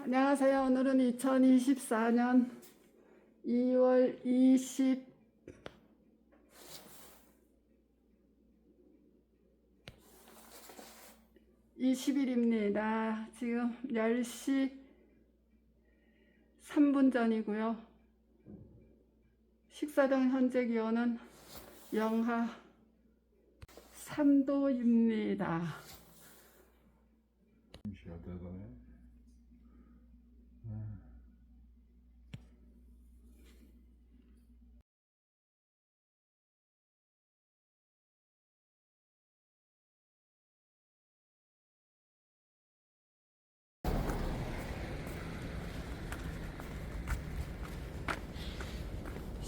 안녕하세요. 오늘은 2024년 2월 20 20일입니다. 지금 10시 3분 전이고요. 식사동 현재 기온은 영하 3도입니다. 시야 대단해.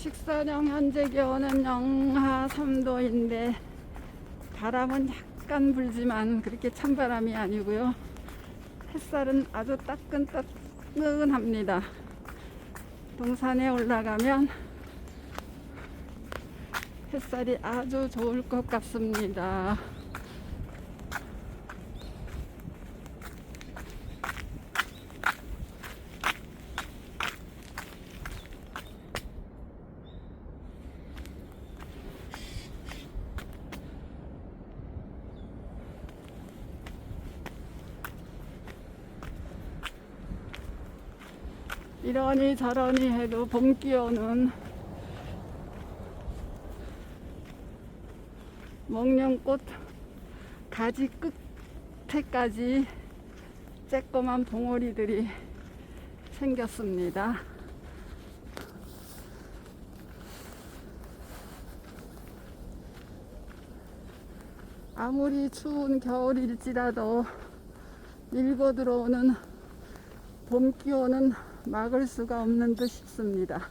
식사령 현재 기온은 영하 3도인데 바람은 약간 불지만 그렇게 찬바람이 아니고요. 햇살은 아주 따끈따끈합니다. 동산에 올라가면 햇살이 아주 좋을 것 같습니다. 이러니 저러니 해도 봄 기온은 목련꽃 가지 끝에까지 쬐꼬만 봉오리들이 생겼습니다. 아무리 추운 겨울일지라도 밀고 들어오는 봄 기온은 막을 수가 없는 듯 싶습니다.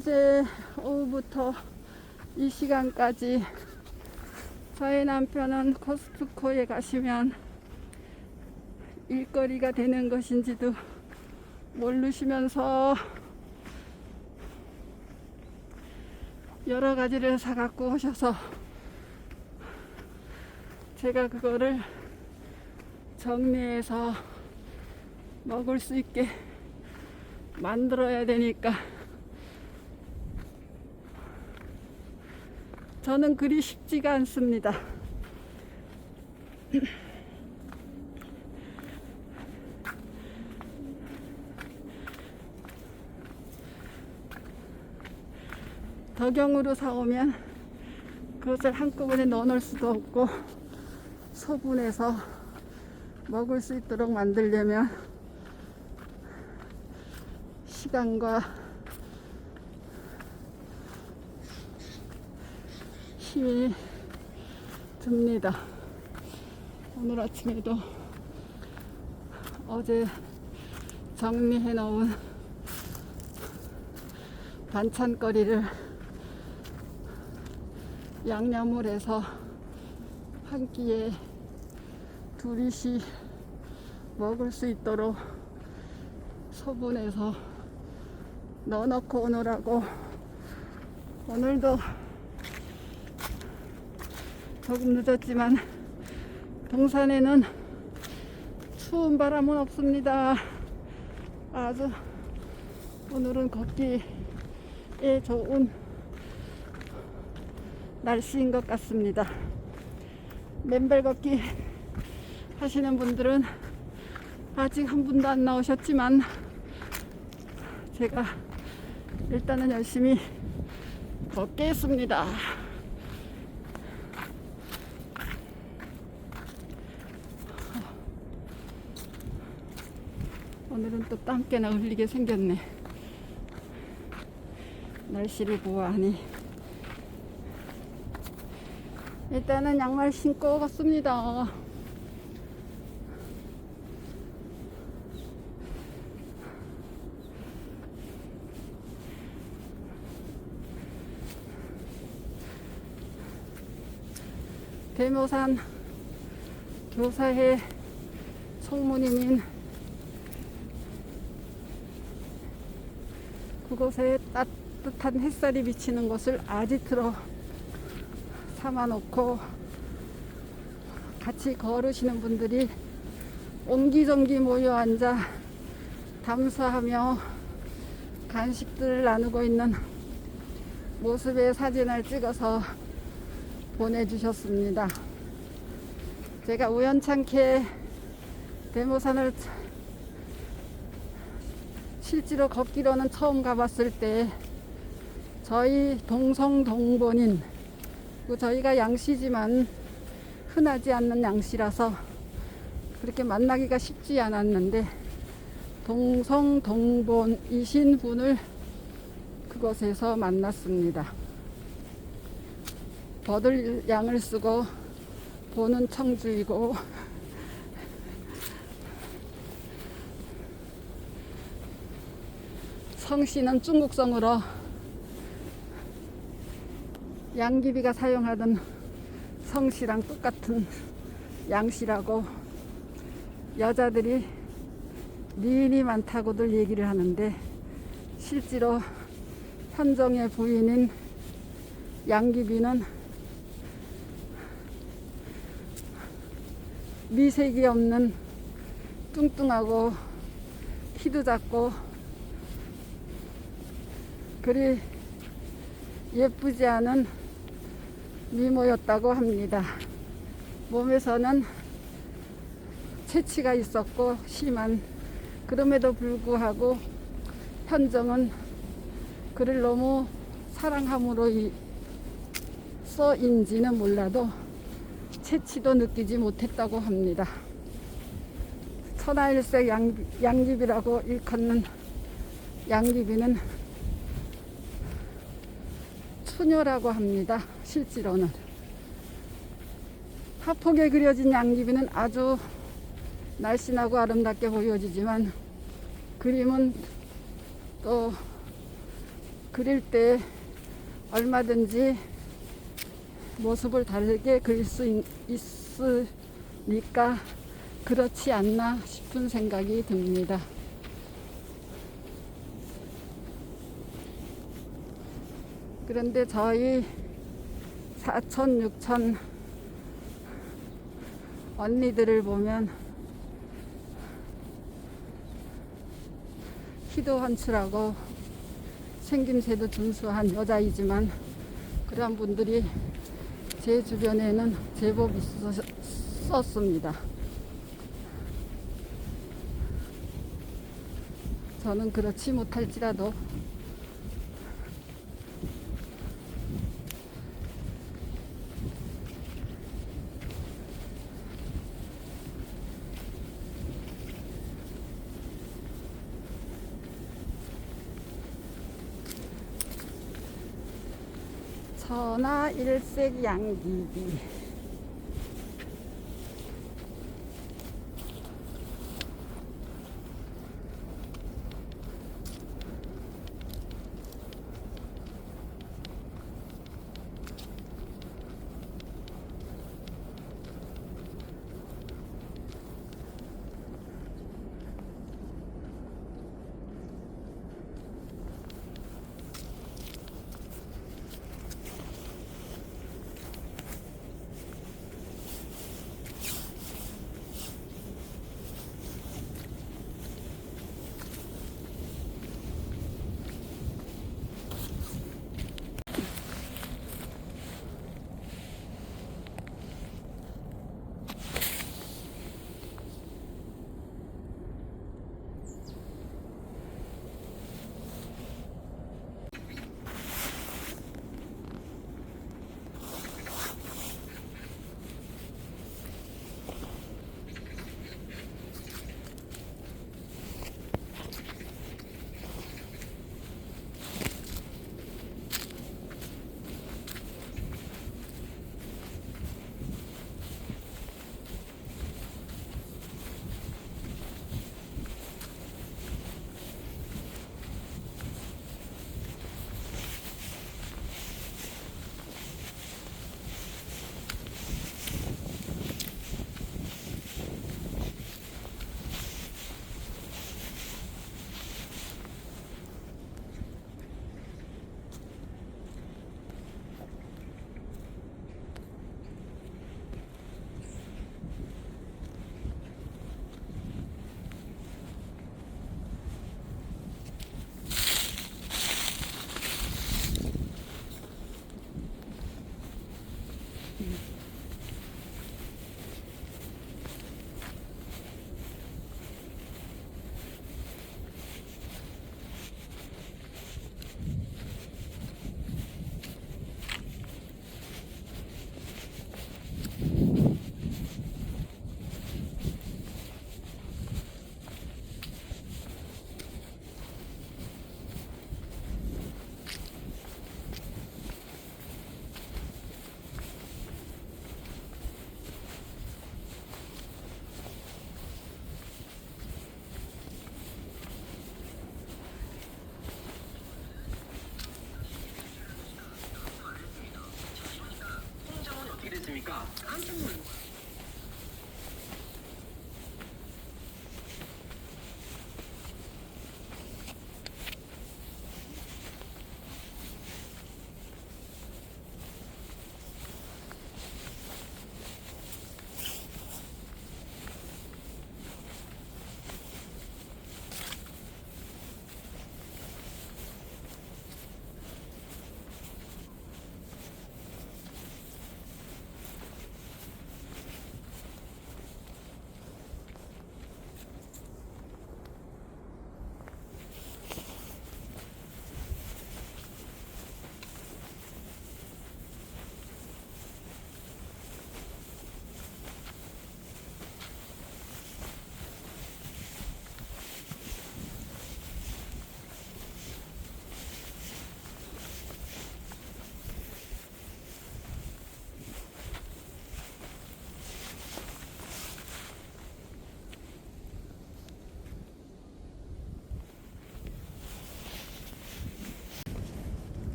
어제 오후부터 이 시간까지 저희 남편은 코스트코에 가시면 일거리가 되는 것인지도 모르시면서 여러 가지를 사갖고 오셔서 제가 그거를 정리해서 먹을 수 있게 만들어야 되니까 저는 그리 쉽지가 않습니다. 덕용으로 사오면 그것을 한꺼번에 넣어놓을 수도 없고 소분해서 먹을 수 있도록 만들려면 시간과 힘이 듭니다. 오늘 아침에도 어제 정리해 놓은 반찬거리를 양념을 해서 한 끼에 둘이씩 먹을 수 있도록 소분해서 넣어놓고 오느라고 오늘도 조금 늦었지만 동산에는 추운 바람은 없습니다. 아주 오늘은 걷기에 좋은 날씨인 것 같습니다. 맨발 걷기 하시는 분들은 아직 한 분도 안 나오셨지만 제가 일단은 열심히 걷겠습니다. 오늘은 또 땀깨나 흘리게 생겼네. 날씨를 보아하니. 일단은 양말 신고 갔습니다. 대모산 교사의 성모님인 그곳에 따뜻한 햇살이 비치는 곳을 아지트로 삼아놓고 같이 걸으시는 분들이 옹기종기 모여 앉아 담수하며 간식들을 나누고 있는 모습의 사진을 찍어서 보내주셨습니다. 제가 우연찮게 대모산을 실제로 걷기로는 처음 가봤을 때 저희 동성 동본인 그 저희가 양씨지만 흔하지 않는 양씨라서 그렇게 만나기가 쉽지 않았는데 동성 동본이신 분을 그곳에서 만났습니다. 버들 양을 쓰고 보는 청주이고 성씨는 중국성으로 양귀비가 사용하던 성씨랑 똑같은 양씨라고 여자들이 미인이 많다고들 얘기를 하는데 실제로 현정의 부인인 양귀비는 미색이 없는 뚱뚱하고 키도 작고 그리 예쁘지 않은 미모였다고 합니다. 몸에서는 체취가 있었고 심한 그럼에도 불구하고 현정은 그를 너무 사랑함으로 써인지는 몰라도 채취도 느끼지 못했다고 합니다. 천하일색 양, 양귀비라고 일컫는 양귀비는 처녀라고 합니다. 실제로는. 화폭에 그려진 양귀비는 아주 날씬하고 아름답게 보여지지만 그림은 또 그릴 때 얼마든지 모습을 다르게 그릴 수 있, 있으니까 그렇지 않나 싶은 생각이 듭니다. 그런데 저희 4천, 6천 언니들을 보면 키도 헌칠하고 생김새도 준수한 여자이지만 그러한 분들이 제 주변에는 제법 있었습니다. 저는 그렇지 못할지라도 천하 일색 양귀비 something.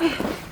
Yeah.